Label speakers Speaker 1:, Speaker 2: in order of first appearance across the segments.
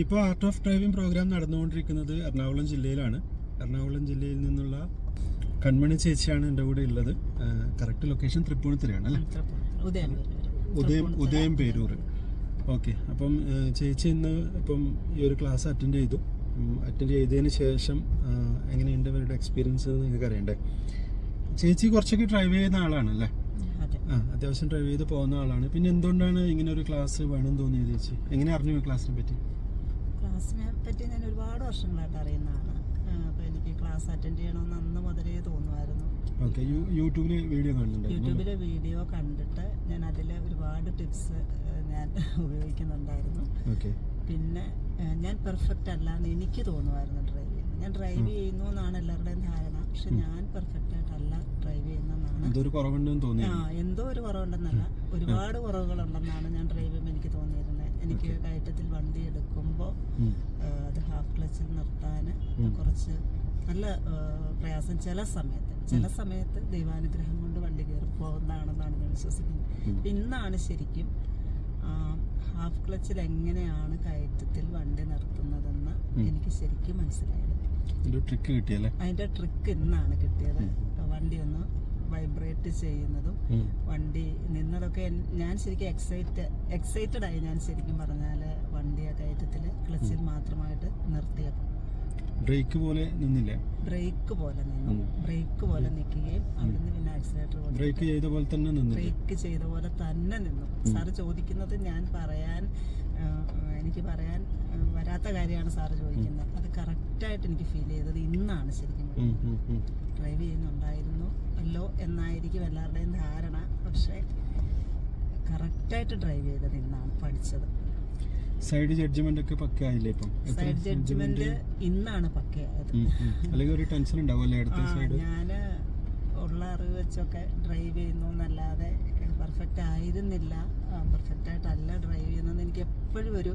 Speaker 1: ഇപ്പോൾ art of driving programme നടന്നുകൊണ്ടിരിക്കുന്നത് എറണാകുളം ജില്ലയിലാണ്. എറണാകുളം ജില്ലയിൽ നിന്നുള്ള കൺമണി ചേച്ചിയാണ് എന്റെ കൂടെ ഉള്ളത്. കറക്റ്റ് ലൊക്കേഷൻ തൃപ്പൂണിത്തുറയാണ് അല്ലേ?
Speaker 2: ഉദയം
Speaker 1: ഉദയം പേരൂർ. ഓക്കെ അപ്പം ചേച്ചി ഇന്ന് ഇപ്പം ഈ ഒരു ക്ലാസ് അറ്റൻഡ് ചെയ്തു. അറ്റൻഡ് ചെയ്തതിന് ശേഷം എങ്ങനെയുണ്ട് ഇവരുടെ എക്സ്പീരിയൻസ് നിങ്ങൾക്ക് അറിയണ്ടേ? ചേച്ചി കുറച്ചൊക്കെ ഡ്രൈവ് ചെയ്യുന്ന ആളാണ് അല്ലേ? ആ അത്യാവശ്യം ഡ്രൈവ് ചെയ്ത് പോകുന്ന ആളാണ്. പിന്നെ എന്തുകൊണ്ടാണ് ഇങ്ങനെ ഒരു ക്ലാസ് വേണമെന്ന് തോന്നിയത് ചേച്ചി? എങ്ങനെ അറിഞ്ഞു ക്ലാസ്സിനെ പറ്റി?
Speaker 2: ക്ലാസ്സിനെ പറ്റി ഞാൻ ഒരുപാട് വർഷങ്ങളായിട്ട് അറിയുന്നതാണ്. അപ്പോൾ എനിക്ക് ക്ലാസ് അറ്റൻഡ് ചെയ്യണമെന്ന് അന്ന് മുതലേ തോന്നുമായിരുന്നു.
Speaker 1: യൂട്യൂബിലെ വീഡിയോ
Speaker 2: യൂട്യൂബിലെ വീഡിയോ കണ്ടിട്ട് ഞാൻ അതിൽ ഒരുപാട് ടിപ്സ് ഞാൻ ഉപയോഗിക്കുന്നുണ്ടായിരുന്നു. പിന്നെ ഞാൻ പെർഫെക്റ്റ് അല്ല എന്ന് എനിക്ക് തോന്നുമായിരുന്നു ഡ്രൈവ് ചെയ്യുന്നത് ഞാൻ ഡ്രൈവ് ചെയ്യുന്നു എന്നാണ് എല്ലാവരുടെയും ധാരണ. പക്ഷെ ഞാൻ പെർഫെക്റ്റ് ആയിട്ടല്ല ഡ്രൈവ് ചെയ്യുന്നതെന്നാണ് ആ എന്തോ ഒരു കുറവുണ്ടെന്നല്ല. ഒരുപാട് കുറവുകളുണ്ടെന്നാണ് ഞാൻ ഡ്രൈവ് ചെയ്യുമ്പോൾ എനിക്ക് തോന്നിയിരുന്നത് എനിക്ക് കയറ്റത്തിൽ വണ്ടി എടുക്കുമ്പോൾ അത് ഹാഫ് ക്ലച്ചിൽ നിർത്താൻ കുറച്ച് നല്ല പ്രയാസം ചില സമയത്ത്. ചില സമയത്ത് ദൈവാനുഗ്രഹം കൊണ്ട് വണ്ടി കയറി പോകുന്നതാണെന്നാണ് ഞാൻ വിശ്വസിക്കുന്നത്. ഇന്നാണ് ശരിക്കും ഹാഫ് ക്ലച്ചിൽ എങ്ങനെയാണ് കയറ്റത്തിൽ വണ്ടി നിർത്തുന്നതെന്ന് എനിക്ക് ശരിക്കും മനസ്സിലായത്. അതിന്റെ ട്രിക്ക് ഇന്നാണ് കിട്ടിയത്. വണ്ടി ഒന്ന് വൈബ്രേറ്റ് ചെയ്യുന്നതും വണ്ടി നിന്നതൊക്കെ ഞാൻ ശരിക്കും എക്സൈറ്റ് എക്സൈറ്റഡ് ആയി ഞാൻ ശരിക്കും പറഞ്ഞാൽ വണ്ടി ആ കയറ്റത്തിൽ ക്ലച്ചിൽ മാത്രമായിട്ട് നിർത്തിയപ്പോൾ
Speaker 1: ബ്രേക്ക് പോലെ നിന്നില്ല?
Speaker 2: ബ്രേക്ക് പോലെ നിന്നു. ബ്രേക്ക് പോലെ നിൽക്കുകയും അവിടുന്ന് പിന്നെ ആക്സിലേറ്റർ
Speaker 1: ബ്രേക്ക് ചെയ്ത പോലെ തന്നെ നിന്നു
Speaker 2: ബ്രേക്ക് ചെയ്ത പോലെ തന്നെ നിന്നു. സാറ് ചോദിക്കുന്നത് ഞാൻ പറയാൻ എനിക്ക് പറയാൻ വരാത്ത കാര്യമാണ് സാറ് ചോദിക്കുന്നത്. അത് കറക്റ്റായിട്ട് എനിക്ക് ഫീൽ ചെയ്തത് ഇന്നാണ് ശരിക്കും. ഡ്രൈവ് ചെയ്യുന്നുണ്ടായിരുന്നു അല്ലോ എന്നായിരിക്കും എല്ലാവരുടെയും ധാരണ. പക്ഷേ കറക്റ്റായിട്ട് ഡ്രൈവ് ചെയ്തത് ഇന്നാണ് പഠിച്ചത്.
Speaker 1: സൈഡ് ജഡ്ജ്മെന്റ് ഒക്കെ പക്കയായില്ലേ ഇപ്പം?
Speaker 2: സൈഡ് ജഡ്ജ്മെന്റ് ഇന്നാണ് പക്കയായത്.
Speaker 1: അല്ലെങ്കിൽ ഒരു ടെൻഷൻ ഉണ്ടാവുമല്ലേ അടുത്ത സൈഡ്
Speaker 2: ഞാൻ ഉള്ള അറിവ് വെച്ചൊക്കെ ഡ്രൈവ് ചെയ്യുന്നു എന്നല്ലാതെ പെർഫെക്റ്റ് ആയിരുന്നില്ല. പെർഫെക്റ്റ് ആയിട്ടല്ല ഡ്രൈവ് ചെയ്യുന്നത് എനിക്ക് എപ്പോഴും ഒരു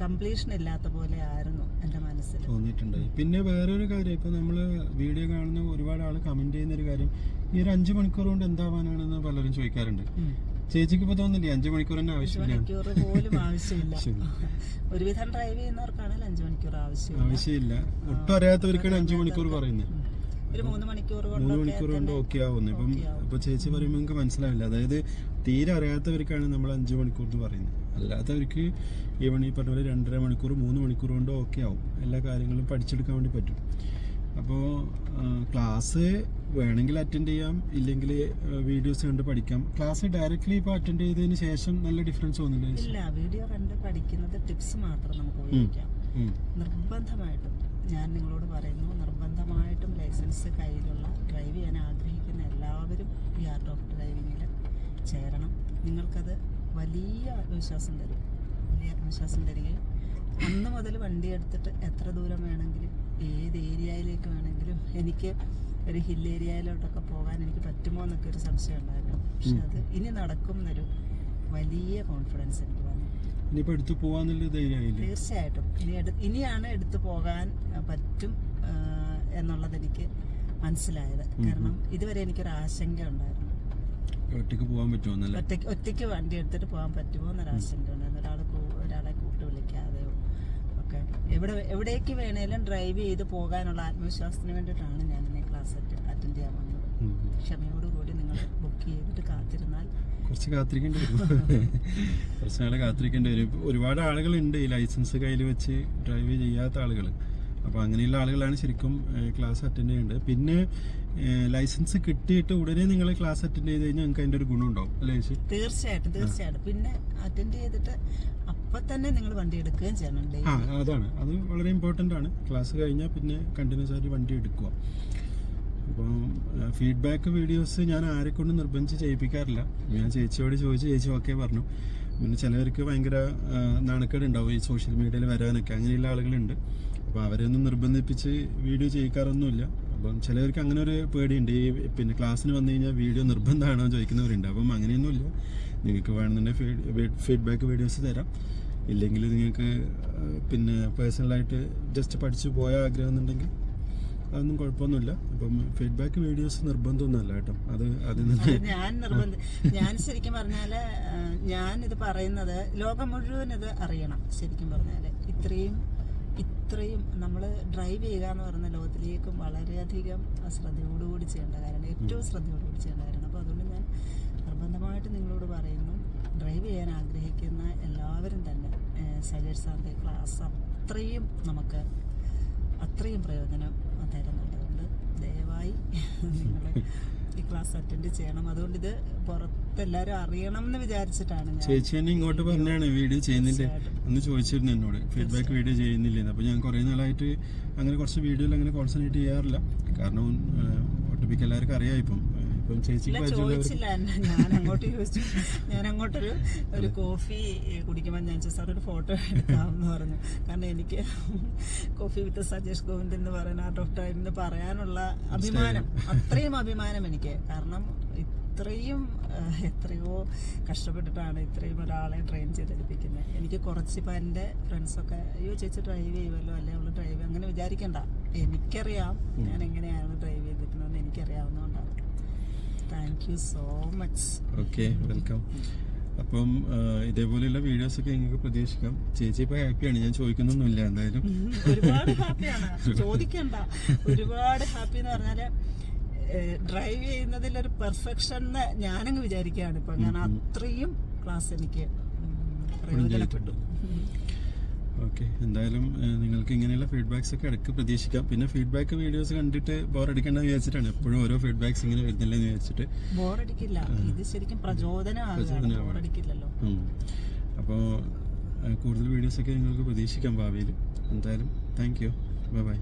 Speaker 2: കംപ്ലീഷൻ ഇല്ലാത്ത പോലെ ആയിരുന്നു എന്റെ മനസ്സിൽ.
Speaker 1: തോന്നിയിട്ടുണ്ട് പിന്നെ വേറൊരു കാര്യം ഇപ്പൊ നമ്മൾ വീഡിയോ കാണുന്ന ഒരുപാട് ആൾ കമന്റ് ചെയ്യുന്ന ഒരു കാര്യം ഈ ഒരു അഞ്ചു മണിക്കൂർ കൊണ്ട് എന്താവാനാണെന്ന് പലരും ചോദിക്കാറുണ്ട്. ചേച്ചിക്ക് ഇപ്പൊ തോന്നില്ലേ അഞ്ചു മണിക്കൂർ തന്നെ ആവശ്യമില്ല?
Speaker 2: മണിക്കൂർ പോലും ആവശ്യമില്ല. ഒരുവിധം ഡ്രൈവ് ചെയ്യുന്നവർക്കാണെങ്കിൽ അഞ്ചു മണിക്കൂർ ആവശ്യമില്ല.
Speaker 1: ആവശ്യമില്ല. ഒട്ടും അറിയാത്തവർക്കാണ് അഞ്ചു മണിക്കൂർ പറയുന്നത്.
Speaker 2: മൂന്ന് മണിക്കൂർ
Speaker 1: കൊണ്ട് ഓക്കെ ആവുന്നു. ഇപ്പം ഇപ്പൊ ചേച്ചി പറയുമ്പോൾ നിങ്ങൾക്ക് മനസ്സിലാവില്ല. അതായത് തീരെ അറിയാത്തവർക്കാണ് നമ്മൾ അഞ്ചു മണിക്കൂർ എന്ന് പറയുന്നത്. അല്ലാത്തവർക്ക് ഈവൺ ഈ പറഞ്ഞ പോലെ രണ്ടര മണിക്കൂർ മൂന്ന് മണിക്കൂർ കൊണ്ട് ഓക്കെ ആവും. എല്ലാ കാര്യങ്ങളും പഠിച്ചെടുക്കാൻ വേണ്ടി പറ്റും. അപ്പോൾ ക്ലാസ് വേണമെങ്കിൽ അറ്റൻഡ് ചെയ്യാം. ഇല്ലെങ്കിൽ വീഡിയോസ് കണ്ട് പഠിക്കാം. ക്ലാസ് ഡയറക്റ്റ്ലി ഇപ്പോൾ അറ്റൻഡ് ചെയ്തതിന് ശേഷം നല്ല ഡിഫറൻസ് തോന്നില്ലേ
Speaker 2: വീഡിയോ കണ്ട് പഠിക്കുന്നത് ടിപ്സ് മാത്രം നമുക്ക് ഉപയോഗിക്കാം. നിർബന്ധമായിട്ടും ഞാൻ നിങ്ങളോട് പറയുന്നു നിർബന്ധമായിട്ടും ലൈസൻസ് കയ്യിലുള്ള ഡ്രൈവ് ചെയ്യാൻ ആഗ്രഹിക്കുന്ന എല്ലാവരും ഈ ആർട്ട് ഓഫ് ഡ്രൈവിങ്ങിൽ ചേരണം. നിങ്ങൾക്കത് വലിയ ആത്മവിശ്വാസം തരും. വലിയ ആത്മവിശ്വാസം തരികയും അന്ന് മുതൽ വണ്ടി എടുത്തിട്ട് എത്ര ദൂരം വേണമെങ്കിലും ഏത് ഏരിയയിലേക്ക് വേണമെങ്കിലും എനിക്ക് ഒരു ഹിൽ ഏരിയയിലോട്ടൊക്കെ പോകാൻ എനിക്ക് പറ്റുമോ എന്നൊക്കെ ഒരു സംശയം ഉണ്ടായിരുന്നു. പക്ഷെ അത് ഇനി നടക്കും എന്നൊരു വലിയ കോൺഫിഡൻസ് എനിക്ക് വന്നു.
Speaker 1: ഇനിയിപ്പോൾ എടുത്തു പോവാന്നുള്ള ധൈര്യമായില്ലേ?
Speaker 2: തീർച്ചയായിട്ടും. ഇനി ഇനിയാണ് എടുത്തു പോകാൻ പറ്റും എന്നുള്ളത് എനിക്ക് മനസ്സിലായത്. കാരണം ഇതുവരെ എനിക്കൊരു ആശങ്ക ഉണ്ടായിരുന്നു.
Speaker 1: ഒറ്റയ്ക്ക് പോകാൻ പറ്റുമെന്നല്ലേ
Speaker 2: ഒറ്റയ്ക്ക് ഒറ്റയ്ക്ക് വണ്ടി എടുത്തിട്ട് പോകാൻ പറ്റുമോ എന്നൊരു ആശങ്ക ഉണ്ടായിരുന്നു ഒരാൾ ഒരാളെ കൂട്ടു വിളിക്കാതെയോ ഒക്കെ. എവിടെ എവിടേക്ക് വേണേലും ഡ്രൈവ് ചെയ്ത് പോകാനുള്ള ആത്മവിശ്വാസത്തിന് വേണ്ടിയിട്ടാണ് ഞാൻ ഇന്ന് ക്ലാസ് അറ്റൻഡ് ചെയ്യാൻ വന്നത്
Speaker 1: ഉം.
Speaker 2: ക്ഷമയോടുകൂടി നിങ്ങൾ ബുക്ക് ചെയ്തിട്ട് കാത്തിരുന്നാൽ
Speaker 1: കുറച്ച് കാത്തിരിക്കേണ്ടി വരും. കുറച്ച് നാളെ കാത്തിരിക്കേണ്ടി വരും. ഒരുപാട് ആളുകളുണ്ട് ഈ ലൈസൻസ് കയ്യിൽ വെച്ച് ഡ്രൈവ് ചെയ്യാത്ത ആളുകൾ അപ്പോൾ അങ്ങനെയുള്ള ആളുകളാണ് ശരിക്കും ക്ലാസ് അറ്റൻഡ് ചെയ്യേണ്ടത്. പിന്നെ ലൈസൻസ് കിട്ടിയിട്ട് ഉടനെ നിങ്ങൾ ക്ലാസ് അറ്റൻഡ് ചെയ്ത് കഴിഞ്ഞാൽ നിങ്ങൾക്ക് അതിന്റെ ഒരു ഗുണം ഉണ്ടാവും. അല്ലേ ചേച്ചി?
Speaker 2: തീർച്ചയായിട്ടും തീർച്ചയായിട്ടും. പിന്നെ അറ്റൻഡ് ചെയ്തിട്ട് അപ്പം തന്നെ നിങ്ങൾ വണ്ടി എടുക്കുകയും ചെയ്യണം
Speaker 1: ആ അതാണ്. അത് വളരെ ഇമ്പോർട്ടന്റ് ആണ്. ക്ലാസ് കഴിഞ്ഞാൽ പിന്നെ കണ്ടിന്യൂസ് ആയിട്ട് വണ്ടി എടുക്കുക. അപ്പം ഫീഡ്ബാക്ക് വീഡിയോസ് ഞാൻ ആരെ കൊണ്ട് നിർബന്ധിച്ച് ചെയ്യിപ്പിക്കാറില്ല. ഞാൻ ചേച്ചിയോട് ചോദിച്ച് ചേച്ചി ഓക്കെ പറഞ്ഞു. പിന്നെ ചിലവർക്ക് ഭയങ്കര നാണക്കേടുണ്ടാവും ഈ സോഷ്യൽ മീഡിയയിൽ വരാനൊക്കെ. അങ്ങനെയുള്ള ആളുകളുണ്ട്. അപ്പോൾ അവരെയൊന്നും നിർബന്ധിപ്പിച്ച് വീഡിയോ ചെയ്യിക്കാറൊന്നുമില്ല. അപ്പം ചിലവർക്ക് അങ്ങനെ ഒരു പേടിയുണ്ട്. ഈ പിന്നെ ക്ലാസ്സിന് വന്നു കഴിഞ്ഞാൽ വീഡിയോ നിർബന്ധമാണോ ചോദിക്കുന്നവരുണ്ട്. അപ്പം അങ്ങനെയൊന്നുമില്ല. നിങ്ങൾക്ക് വേണമെന്നുണ്ടെങ്കിൽ ഫീഡ്ബാക്ക് വീഡിയോസ് തരാം. ഇല്ലെങ്കിൽ നിങ്ങൾക്ക് പിന്നെ പേഴ്സണലായിട്ട് ജസ്റ്റ് പഠിച്ചു പോയ ആഗ്രഹം എന്നുണ്ടെങ്കിൽ അതൊന്നും കുഴപ്പമൊന്നുമില്ല. അപ്പം ഫീഡ്ബാക്ക് വീഡിയോസ് നിർബന്ധമൊന്നുമല്ല കേട്ടോ. അത് അതിൽ നിന്ന്
Speaker 2: ഞാൻ നിർബന്ധ ഞാൻ ശരിക്കും പറഞ്ഞാൽ ഞാൻ ഇത് പറയുന്നത് ലോകം മുഴുവൻ ഇത് അറിയണം ശരിക്കും പറഞ്ഞാൽ ഇത്രയും ഇത്രയും നമ്മൾ ഡ്രൈവ് ചെയ്യുക എന്ന് പറയുന്ന ലോകത്തിലേക്കും വളരെയധികം ശ്രദ്ധയോടുകൂടി ചെയ്യേണ്ട കാര്യമാണ്. ഏറ്റവും ശ്രദ്ധയോടുകൂടി ചെയ്യേണ്ട കാര്യമാണ്. അപ്പോൾ അതുകൊണ്ട് ഞാൻ നിർബന്ധമായിട്ട് നിങ്ങളോട് പറയുന്നു ഡ്രൈവ് ചെയ്യാൻ ആഗ്രഹിക്കുന്ന എല്ലാവരും തന്നെ സജേഷ് സാറിന്റെ ക്ലാസ് അത്രയും നമുക്ക് അത്രയും പ്രയോജനം തരുന്നുണ്ട്. അതുകൊണ്ട് ദയവായി നിങ്ങൾ ഈ ക്ലാസ് അറ്റൻഡ് ചെയ്യണം. അതുകൊണ്ട് ഇത് പുറത്ത് എല്ലാവരും അറിയണം എന്ന് വിചാരിച്ചിട്ടാണ്
Speaker 1: ചേച്ചി തന്നെ ഇങ്ങോട്ട് പറഞ്ഞാണ് വീഡിയോ ചെയ്യുന്നില്ല? എന്ന് ചോദിച്ചിരുന്നു എന്നോട്. ഫീഡ്ബാക്ക് വീഡിയോ ചെയ്യുന്നില്ലേ അപ്പോൾ ഞാൻ കുറേ നാളായിട്ട് അങ്ങനെ കുറച്ച് വീഡിയോയിൽ അങ്ങനെ കോൺസെൻട്രേറ്റ് ചെയ്യാറില്ല. കാരണം ഒട്ടുമിക്ക എല്ലാവർക്കും അറിയാം ഇപ്പം. ഇപ്പം ചേച്ചിക്ക്
Speaker 2: ചോദിച്ചില്ല. എന്നെ. ഞാൻ അങ്ങോട്ട് ചോദിച്ചു. ഞാൻ അങ്ങോട്ടൊരു ഒരു കോഫി കുടിക്കുമ്പോൾ ഞാൻ ചോദിച്ചു സാർ ഒരു ഫോട്ടോ എടുക്കാമെന്ന് പറഞ്ഞു. കാരണം എനിക്ക് കോഫി വിത്ത് സജേഷ് ഗോവിന്ദ് എന്ന് പറയുന്ന ആർട്ട് ഓഫ് ടൈം എന്ന് പറയാനുള്ള അഭിമാനം അത്രയും അഭിമാനം എനിക്ക്. കാരണം ഇത്രയും എത്രയോ കഷ്ടപ്പെട്ടിട്ടാണ് ഇത്രയും ഒരാളെ ട്രെയിൻ ചെയ്തെടുപ്പിക്കുന്നത്. എനിക്ക് കുറച്ച് ഇപ്പം എന്റെ ഫ്രണ്ട്സൊക്കെ അയ്യോ ചേച്ചി ഡ്രൈവ് ചെയ്യുമല്ലോ അല്ലെ? അവൾ ഡ്രൈവ് അങ്ങനെ വിചാരിക്കണ്ട. എനിക്കറിയാം ഞാൻ എങ്ങനെയാണ് ഡ്രൈവ് ചെയ്തിരിക്കുന്നതെന്ന് എനിക്കറിയാവുന്നതുകൊണ്ടാണ്. Thank you so much
Speaker 1: okay welcome അപ്പം ഇതേപോലെയുള്ള വീഡിയോസ് ഒക്കെ നിങ്ങൾക്ക് പ്രതീക്ഷിക്കാം. ചേച്ചി ഇപ്പൊ ഹാപ്പിയാണ് ഞാൻ ചോദിക്കുന്നൊന്നുമില്ല എന്തായാലും.
Speaker 2: ഒരുപാട് ഹാപ്പിയാണ് ചോദിക്കണ്ട. ഒരുപാട് ഹാപ്പി എന്ന് പറഞ്ഞാൽ ഡ്രൈവ് ചെയ്യുന്നതിൽ ഒരു പെർഫെക്ഷൻ ഞാനങ്ങ് വിചാരിക്കുകയാണ് ഇപ്പൊ. ഞാൻ അത്രയും ക്ലാസ് എനിക്ക് പ്രയോജനപ്പെട്ടു.
Speaker 1: ഓക്കെ എന്തായാലും നിങ്ങൾക്ക് ഇങ്ങനെയുള്ള ഫീഡ്ബാക്സ് ഒക്കെ ഇടയ്ക്ക് പ്രതീക്ഷിക്കാം. പിന്നെ ഫീഡ്ബാക്ക് വീഡിയോസ് കണ്ടിട്ട് ബോർ ബോറടിക്കേണ്ടെന്ന് വിചാരിച്ചിട്ടാണ്. എപ്പോഴും ഓരോ ഫീഡ്ബാക്സ് ഇങ്ങനെ വരുന്നില്ലെന്ന് വിചാരിച്ചിട്ട്.
Speaker 2: ഇത് ശരിക്കും
Speaker 1: അപ്പോൾ കൂടുതൽ വീഡിയോസ് ഒക്കെ നിങ്ങൾക്ക് പ്രതീക്ഷിക്കാം ഭാവിയിൽ. എന്തായാലും താങ്ക് യു ബൈ ബൈ